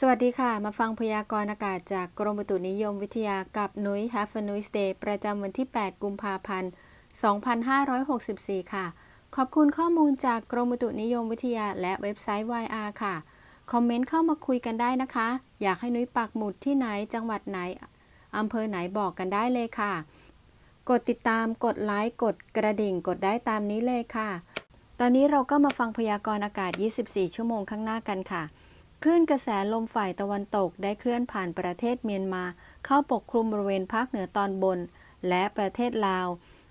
สวัสดีค่ะ มาฟังพยากรณ์อากาศจากกรมอุตุนิยมวิทยากับนุ้ย Have a Nice Day ประจำวันที่ 8 กุมภาพันธ์ 2564 ค่ะ ขอบคุณข้อมูลจากกรมอุตุนิยมวิทยาและเว็บไซต์ YR ค่ะ คอมเมนต์เข้ามาคุยกันได้นะคะ อยากให้นุ้ยปักหมุดที่ไหนจังหวัดไหนอำเภอไหนบอกกันได้เลยค่ะ กดติดตามกดไลค์กดกระดิ่งกดได้ตามนี้เลยค่ะ ตอนนี้เราก็มาฟังพยากรณ์อากาศ 24 ชั่วโมงข้างหน้ากันค่ะ คลื่นกระแสลมฝ่ายตะวันตกได้เคลื่อนผ่านประเทศเมียนมา เข้าปกคลุมบริเวณภาคเหนือตอนบน และประเทศลาว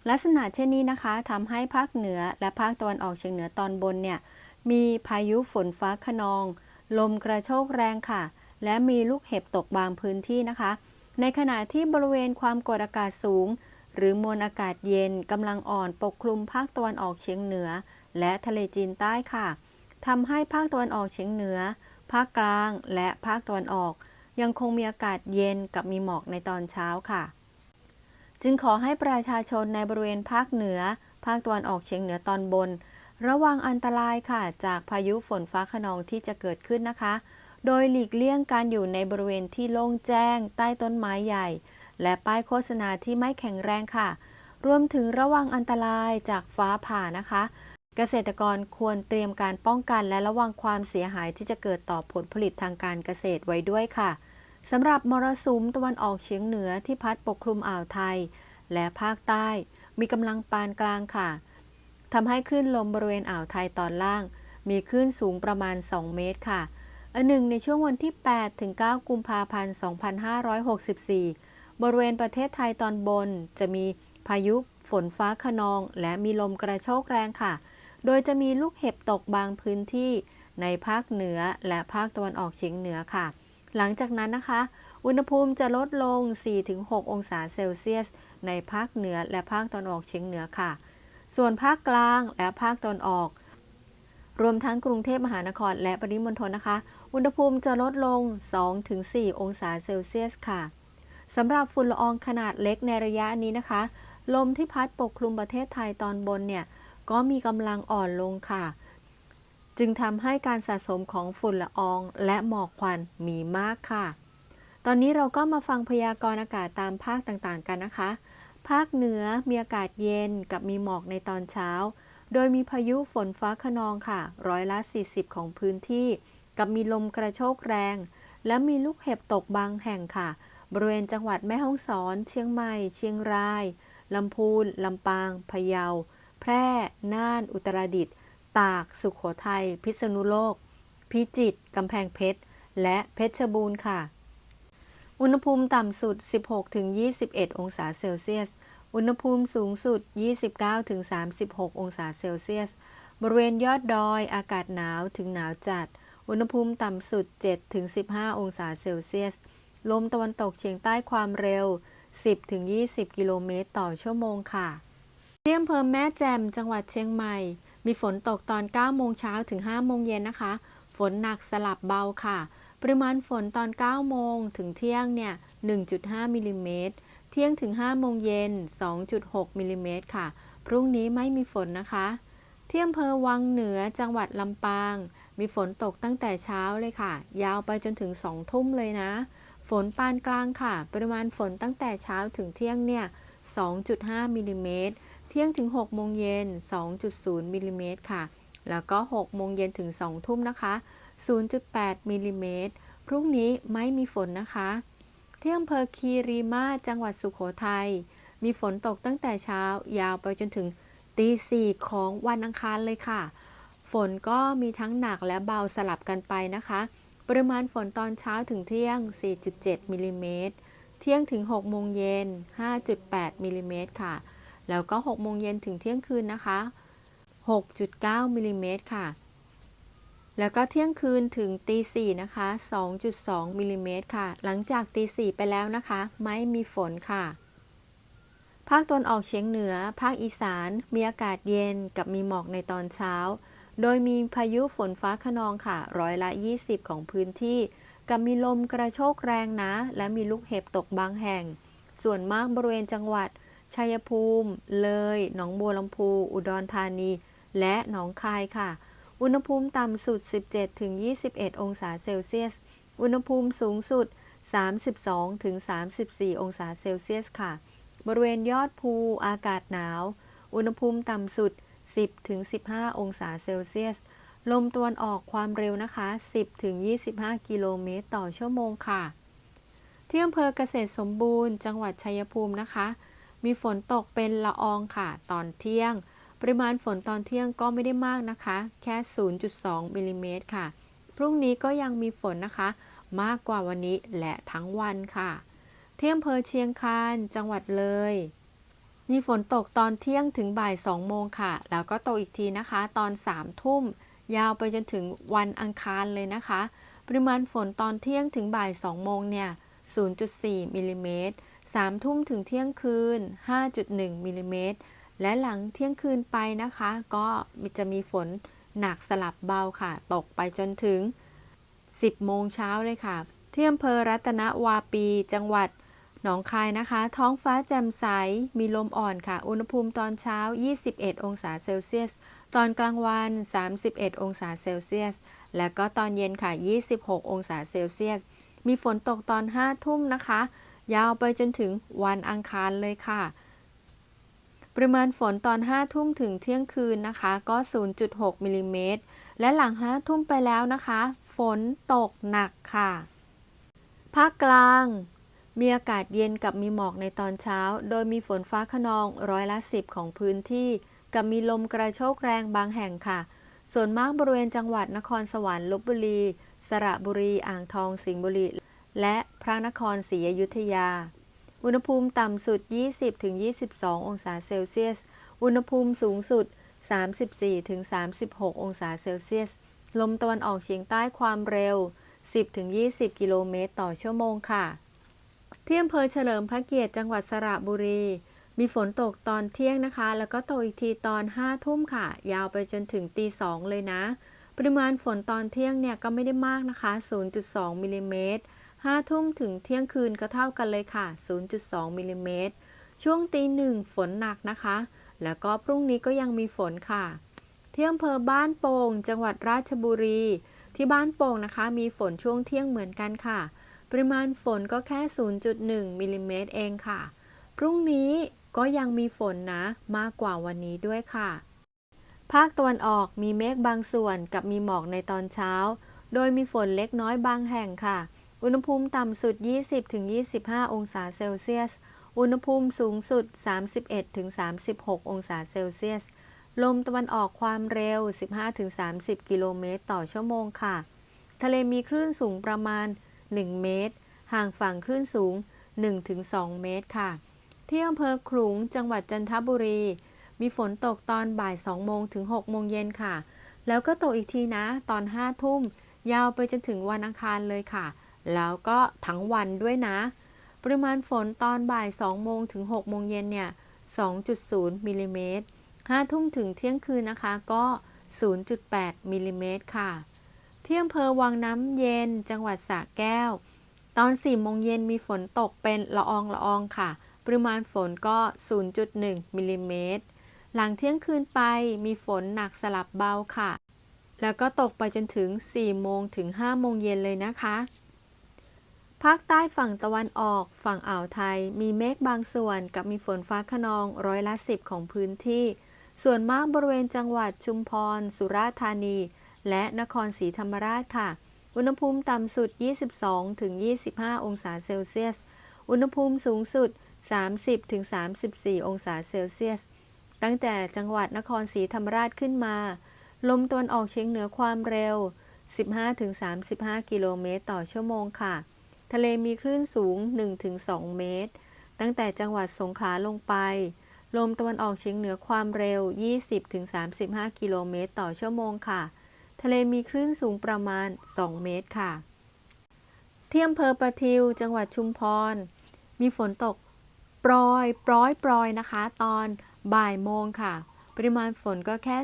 ลักษณะเช่นนี้นะคะทำให้ภาคเหนือและภาคตะวันออกเฉียงเหนือตอนบนเนี่ยมีพายุฝนฟ้าขนอง ลมกระโชกแรงค่ะ และมีลูกเห็บตกบางพื้นที่นะคะ ในขณะที่บริเวณความกดอากาศสูง หรือมวลอากาศเย็นกำลังอ่อนปกคลุมภาคตะวันออกเฉียงเหนือ และทะเลจีนใต้ค่ะทำให้ภาคตะวันออกเฉียงเหนือ ภาคกลางและภาคตะวันออก ยังคงมีอากาศเย็นกับมีหมอกในตอนเช้าค่ะ จึงขอให้ประชาชนในบริเวณภาคเหนือ ภาคตะวันออกเฉียงเหนือตอนบน ระวังอันตรายค่ะ จากพายุฝนฟ้าขนองที่จะเกิดขึ้นนะคะ โดยหลีกเลี่ยงการอยู่ในบริเวณที่โล่งแจ้ง ใต้ต้นไม้ใหญ่ และป้ายโฆษณาที่ไม่แข็งแรงค่ะ รวมถึงระวังอันตรายจากฟ้าผ่านะคะ เกษตรกรควรเตรียมการป้องกันและระวังความเสียหายที่จะเกิดต่อผลผลิตทางการเกษตรไว้ด้วยค่ะสำหรับมรสุมตะวันออกเฉียงเหนือที่พัดปกคลุมอ่าวไทย และภาคใต้ มีกำลังปานกลางค่ะทำให้คลื่นลมบริเวณอ่าวไทยตอนล่าง มีคลื่นสูงประมาณ 2 เมตรค่ะอันหนึ่งในช่วงวันที่ 8 ถึง 9 กุมภาพันธ์ 2564 บริเวณประเทศไทยตอนบนจะมีพายุฝนฟ้าขนอง และมีลมกระโชกแรงค่ะ โดยจะมีลูกเห็บตกบางพื้นที่ในภาคเหนือและภาคตะวันออกเฉียงเหนือค่ะ หลังจากนั้นนะคะ อุณหภูมิจะลดลง 4-6 องศาเซลเซียส ในภาคเหนือและภาคตะวันออกเฉียงเหนือค่ะ ส่วนภาคกลางและภาคตะวันออก รวมทั้งกรุงเทพมหานครและปริมณฑลนะคะ อุณหภูมิจะลดลง 2-4 องศาเซลเซียสค่ะสำหรับฝุ่นละอองขนาดเล็กในระยะนี้นะคะ ลมที่พัดปกคลุมประเทศไทยตอนบนเนี่ย ก็มีกำลังอ่อนลงค่ะ จึงทำให้การสะสมของฝุ่นละอองและหมอกควันมีมากค่ะ ตอนนี้เราก็มาฟังพยากรณ์อากาศตามภาคต่างๆกันนะคะ ภาคเหนือมีอากาศเย็นกับมีหมอกในตอนเช้า โดยมีพายุฝนฟ้าขนองค่ะ ร้อยละ 40 ของพื้นที่ กับมีลมกระโชกแรง และมีลูกเห็บตกบางแห่งค่ะ บริเวณจังหวัดแม่ฮ่องสอน เชียงใหม่ เชียงรายลำพูน ลำปาง พะเยา พร่ น่าน อุตรดิตถ์ ตาก สุขโขทัย พิษณุโลก พิจิตร กำแพงเพชร และเพชรบูรณ์ค่ะ อุณหภูมิต่ำสุด 16-21 องศาเซลเซียส อุณหภูมิสูงสุด 29-36 องศาเซลเซียส บริเวณยอดดอย อากาศหนาวถึงหนาวจัด อุณหภูมิต่ำสุด 7-15 องศาเซลเซียส ลมตะวันตกเฉียงใต้ความเร็ว 10-20 กิโลเมตรต่อชั่วโมงค่ะ ที่อำเภอแม่แจ่มจังหวัดเชียงใหม่ มีฝนตกตอน 9 โมงเช้าถึง 5 โมงเย็นนะคะ ฝนหนักสลับเบาค่ะ ปริมาณฝนตอน 9 โมงถึงเที่ยงเนี่ย 1.5 มิลลิเมตร เที่ยงถึง 5 โมงเย็น 2.6 มิลลิเมตรค่ะ พรุ่งนี้ไม่มีฝนนะคะที่อำเภอวังเหนือจังหวัดลำปาง มีฝนตกตั้งแต่เช้าเลยค่ะ ยาวไปจนถึง 2 ทุ่มเลยนะ ฝนปานกลางค่ะ ปริมาณฝนตั้งแต่เช้าถึงเที่ยงเนี่ย 2.5 มิลลิเมตร เที่ยงถึง6โมงเย็น 2.0มิลลิเมตรค่ะ แล้วก็6โมงเย็นถึง2ทุ่มนะคะ 0.8มิลลิเมตร พรุ่งนี้ไม่มีฝนนะคะ ที่อำเภอคีรีมาจังหวัดสุขโขทัย มีฝนตกตั้งแต่เช้ายาวไปจนถึงตีสี่ของวันอังคารเลยค่ะ ฝนก็มีทั้งหนักและเบาสลับกันไปนะคะ ปริมาณฝนตอนเช้าถึงเที่ยง 4.7มิลลิเมตร เที่ยงถึง6โมงเย็น 5.8มิลลิเมตรค่ะ แล้วก็6โมงเย็นถึงเที่ยงคืนนะคะ 6.9มิลลิเมตรค่ะ แล้วก็เที่ยงคืนถึงตีสี่นะคะ 2.2มิลลิเมตรค่ะ หลังจากตีสี่ไปแล้วนะคะ ไม่มีฝนค่ะ ภาคตะวันออกเฉียงเหนือ ภาคอีสาน มีอากาศเย็นกับมีหมอกในตอนเช้า โดยมีพายุฝนฟ้าขนองค่ะ ร้อยละ 20 ของพื้นที่กับมีลมกระโชกแรงนะ และมีลูกเห็บตกบางแห่ง ส่วนมากบริเวณจังหวัด ชัยภูมิ เลย หนองบัวลำพู อุดรธานี และหนองคายค่ะ อุณหภูมิต่ำสุด 17-21 องศาเซลเซียส อุณหภูมิสูงสุด 32ถึง34 องศาเซลเซียสค่ะ บริเวณยอดภูอากาศหนาว อุณหภูมิต่ำสุด 10ถึง15 องศาเซลเซียส ลมตะวันออกความเร็วนะคะ 10ถึง25 กิโลเมตรต่อชั่วโมงค่ะ ที่อำเภอเกษตรสมบูรณ์ จังหวัดชัยภูมินะคะ มีฝนตกเป็นละอองค่ะ ตอนเที่ยง ปริมาณฝนตอนเที่ยงก็ไม่ได้มากนะคะ แค่ 0.2มิลลิเมตรค่ะ พรุ่งนี้ก็ยังมีฝนนะคะ มากกว่าวันนี้และทั้งวันค่ะ เที่อำเภอเชียงคานจังหวัดเลย มีฝนตกตอนเที่ยงถึงบ่าย 2 โมงค่ะ แล้วก็ตกอีกทีนะคะ ตอน 3 ทุ่ม ยาวไปจนถึงวันอังคารเลยนะคะ ปริมาณฝนตอนเที่ยงถึงบ่าย 2 โมงเนี่ย0.4มิลลิเมตร 3 ทุ่มถึงเที่ยงคืน 5.1มิลลิเมตรและหลังเที่ยงคืนไปนะคะ ก็จะมีฝนหนักสลับเบาค่ะ ตกไปจนถึง 10 โมงเช้าเลยค่ะ ที่อำเภอรัตนวาปี จังหวัดหนองคายนะคะ ท้องฟ้าแจ่มใส มีลมอ่อนค่ะ อุณหภูมิตอนเช้า 21 องศาเซลเซียส ตอนกลางวัน 31 องศาเซลเซียส และก็ตอนเย็นค่ะ 26 องศาเซลเซียส มีฝนตกตอน 5 ทุ่มนะคะ ยาวไปจนถึงวันอังคารเลยค่ะ ปริมาณฝนตอน 5 ทุ่มถึงเที่ยงคืนนะคะ ก็ 0.6มิลลิเมตรและหลัง 5 ทุ่มไปแล้วนะคะ ฝนตกหนักค่ะ ภาคกลาง มีอากาศเย็นกับมีหมอกในตอนเช้า โดยมีฝนฟ้าขนองร้อยละ 10 ของพื้นที่ กับมีลมกระโชกแรงบางแห่งค่ะ ส่วนมากบริเวณจังหวัดนครสวรรค์ลบบุรี สระบุรี อ่างทอง สิงห์บุรี และพระนครศรีอยุธยา อุณหภูมิต่ำสุด 20-22 องศาเซลเซียส อุณหภูมิสูงสุด 34-36 องศาเซลเซียส ลมตะวันออกเฉียงใต้ความเร็ว 10-20 กิโลเมตรต่อชั่วโมงค่ะ ที่อำเภอเฉลิมพระเกียรติจังหวัดสระบุรี มีฝนตกตอนเที่ยงนะคะ แล้วก็ตกอีกทีตอน 5 ทุ่มค่ะ ยาวไปจนถึงตี 2 เลยนะ ปริมาณฝนตอนเที่ยงเนี่ยก็ไม่ได้มากนะคะ 0.2มิลลิเมตร 5 ทุ่มถึงเที่ยงคืนก็เท่ากันเลยค่ะ 0.2มิลลิเมตร ช่วงตีหนึ่งฝนหนักนะคะ แล้วก็พรุ่งนี้ก็ยังมีฝนค่ะ ที่อำเภอบ้านโป่ง จังหวัดราชบุรี ที่บ้านโป่งนะคะ มีฝนช่วงเที่ยงเหมือนกันค่ะ ปริมาณฝนก็แค่ 0.1มิลลิเมตรเองค่ะ พรุ่งนี้ก็ยังมีฝนนะ มากกว่าวันนี้ด้วยค่ะ ภาคตะวันออกมีเมฆบางส่วนกับมีหมอกในตอนเช้า โดยมีฝนเล็กน้อยบางแห่งค่ะ อุณหภูมิต่ำสุด 20-25 องศาเซลเซียส อุณหภูมิสูงสุด 31-36 องศาเซลเซียส ลมตะวันออกความเร็ว 15-30 กิโลเมตรต่อชั่วโมงค่ะ ทะเลมีคลื่นสูงประมาณ 1 เมตร ห่างฝั่งคลื่นสูง 1-2 เมตรค่ะ ที่อำเภอขลุง จังหวัดจันทบุรี มีฝนตกตอนบ่าย 2 โมงถึง 6 โมงเย็นค่ะ แล้วก็ตกอีกทีนะ ตอน 5 ทุ่ม ยาวไปจนถึงวันอังคารเลยค่ะ แล้วก็ทั้งวันด้วยนะ ปริมาณฝนตอนบ่าย2โมงถึง6โมงเย็นเนี่ย 2.0มิลลิเมตร5ทุ่มถึงเที่ยงคืนนะคะก็ 0.8มิลลิเมตรค่ะ ที่อำเภอวังน้ำเย็นจังหวัดสระแก้ว ตอน4โมงเย็นมีฝนตกเป็นละอองละอองค่ะ ปริมาณฝนก็ 0.1มิลลิเมตรหลังเที่ยงคืนไปมีฝนหนักสลับเบาค่ะ แล้วก็ตกไปจนถึง 4 โมงถึง 5 โมงเย็นเลยนะคะ ภาคใต้ฝั่งตะวันออก ฝั่งอ่าวไทย มีเมฆบางส่วนกับมีฝนฟ้าขนองร้อยละ10ของพื้นที่ ส่วนมากบริเวณจังหวัดชุมพร สุราษฎร์ธานี และนครศรีธรรมราชค่ะ อุณหภูมิต่ำสุด 22-25 องศาเซลเซียส อุณหภูมิสูงสุด 30-34 องศาเซลเซียส ตั้งแต่จังหวัดนครศรีธรรมราชขึ้นมา ลมตะวันออกเฉียงเหนือความเร็ว 15-35 กิโลเมตรต่อชั่วโมงค่ะ ทะเลมีคลื่นสูง 1-2 เมตร ตั้งแต่จังหวัดสงขลาลงไป ลมตะวันออกเฉียงเหนือความเร็ว 20-35 กิโลเมตรต่อชั่วโมงค่ะ ทะเลมีคลื่นสูงประมาณ 2 เมตรค่ะ ที่อำเภอประทิว จังหวัดชุมพร มีฝนตกโปรยปร้อยปรอยนะคะ ตอนบ่ายโมงค่ะ ปริมาณฝนก็แค่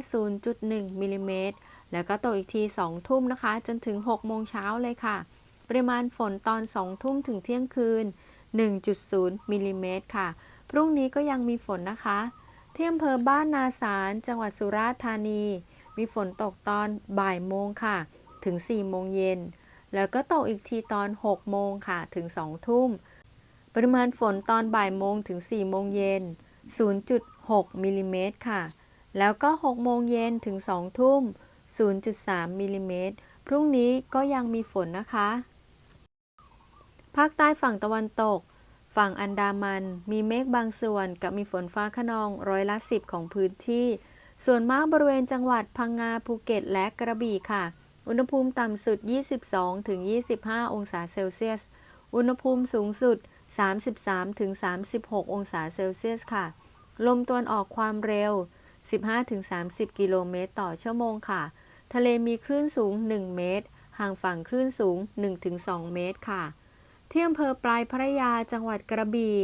0.1มิลลิเมตร แล้วก็ตกอีกที 2 ทุ่มนะคะ จนถึง 6 โมงเช้าเลยค่ะ ปริมาณฝนตอน 2 ทุ่มถึงเที่ยงคืน 1.0มิลลิเมตรค่ะ พรุ่งนี้ก็ยังมีฝนนะคะที่อำเภอบ้านนาสาร จังหวัดสุราษฎร์ธานี มีฝนตกตอนบ่ายโมงค่ะ ถึง 4 โมงเย็น แล้วก็ตกอีกทีตอน 6 โมงค่ะ ถึง 2 ทุ่ม ปริมาณฝนตอนบ่ายโมงถึง 4 โมงเย็น 0.6มิลลิเมตรค่ะ แล้วก็ 6 โมงเย็นถึง 2 ทุ่ม 0.3มิลลิเมตร พรุ่งนี้ก็ยังมีฝนนะคะ ภาคใต้ฝั่งตะวันตก ฝั่งอันดามัน มีเมฆบางส่วนกับมีฝนฟ้าขนองร้อยละ10ของพื้นที่ ส่วนมากบริเวณจังหวัดพังงาภูเก็ตและกระบี่ค่ะ อุณหภูมิต่ำสุด 22-25 องศาเซลเซียส อุณหภูมิสูงสุด 33-36 องศาเซลเซียสค่ะ ลมตะวันออกความเร็ว 15-30 กิโลเมตรต่อชั่วโมงค่ะ ทะเลมีคลื่นสูง 1 เมตร ห่างฝั่งคลื่นสูง 1-2 เมตรค่ะ ที่อำเภอปลายพระยาจังหวัดกระบี่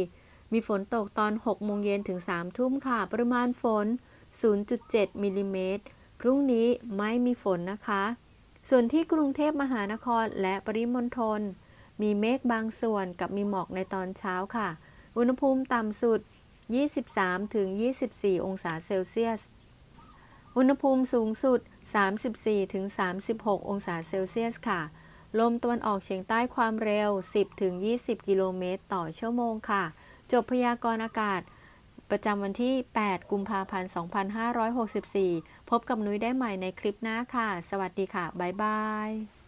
มีฝนตกตอน 6 โมงเย็นถึง 3 ทุ่มค่ะ ปริมาณฝน 0.7มิลลิเมตร พรุ่งนี้ไม่มีฝนนะคะ ส่วนที่กรุงเทพมหานครและปริมณฑล มีเมฆบางส่วนกับมีหมอกในตอนเช้าค่ะ อุณหภูมิต่ำสุด 23-24 องศาเซลเซียส อุณหภูมิสูงสุด 34-36 องศาเซลเซียสค่ะ ลมตะวันออกเฉียงใต้ความเร็ว 10-20 กิโลเมตรต่อชั่วโมงค่ะ จบพยากรณ์อากาศ ประจำวันที่ 8 กุมภาพันธ์ 2564 พบกับนุ้ยได้ใหม่ในคลิปหน้าค่ะ สวัสดีค่ะ บ๊ายบาย